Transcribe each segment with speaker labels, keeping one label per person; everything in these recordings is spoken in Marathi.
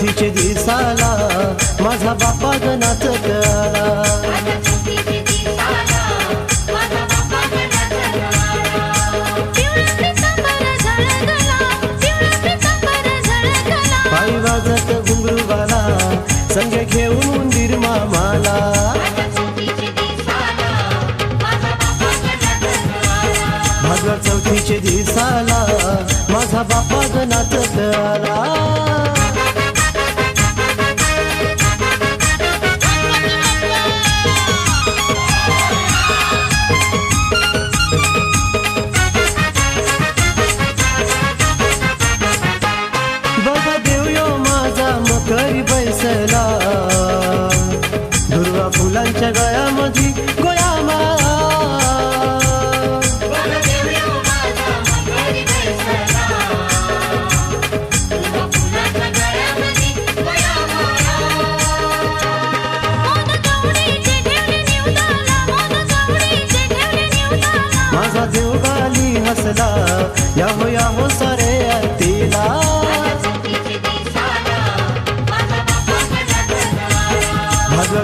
Speaker 1: चौथीचे दिसाला माझा बापा गणात पायी वाजत संग घेऊन उंदीर मामाला. भागवत चौथीचे दिसाला फुलांच्या गळ्यामध्ये गोया माळा माझा देव गाली हसला या हो सारे.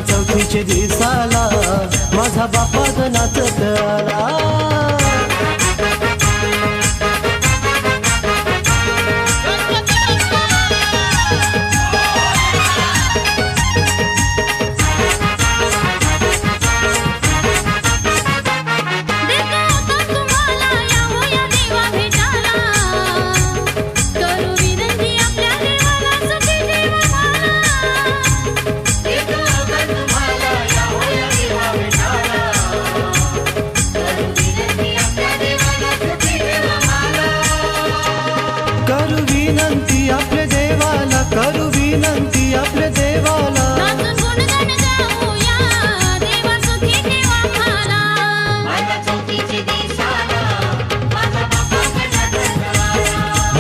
Speaker 1: चौथीचे दिसाला माझा बापा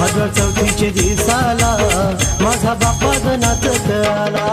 Speaker 1: भागवत चौथीचे दिसाला माझा बापा गणात आला